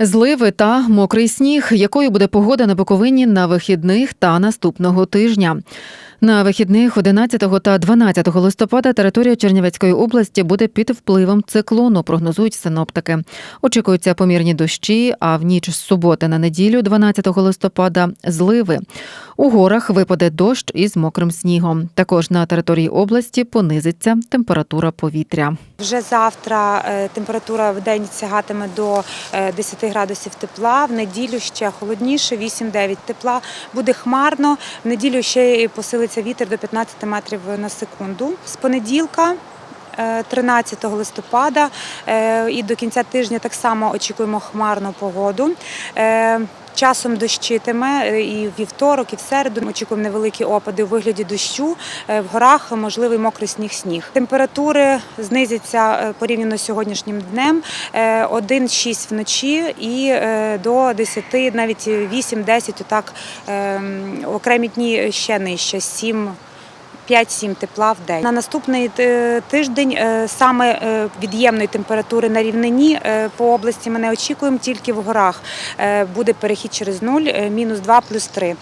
Зливи та мокрий сніг. Якою буде погода на Буковині на вихідних та наступного тижня? На вихідних 11 та 12 листопада територія Чернівецької області буде під впливом циклону, прогнозують синоптики. Очікуються помірні дощі, а в ніч з суботи на неділю, 12 листопада, зливи. У горах випаде дощ із мокрим снігом. Також на території області понизиться температура повітря. Вже завтра е, температура в день сягатиме до е, 10 градусів тепла. В неділю ще холодніше, 8-9 тепла. Буде хмарно. В неділю ще і посилиться вітер до 15 метрів на секунду. З понеділка. е, 13 листопада е, і до кінця тижня так само очікуємо хмарну погоду. Часом дощитиме е, і вівторок, і в середу очікуємо невеликі опади у вигляді дощу. Е, В горах можливий мокрий сніг-сніг. Температури знизяться е, порівняно з сьогоднішнім днем. Е, 1-6 вночі і до 10, навіть 8-10, отак е, окремі дні ще нижче, 7 5-7 тепла в день. На наступний е, тиждень е, саме е, від'ємної температури на рівнині по області ми не очікуємо, тільки в горах буде перехід через нуль, мінус 2, плюс 3.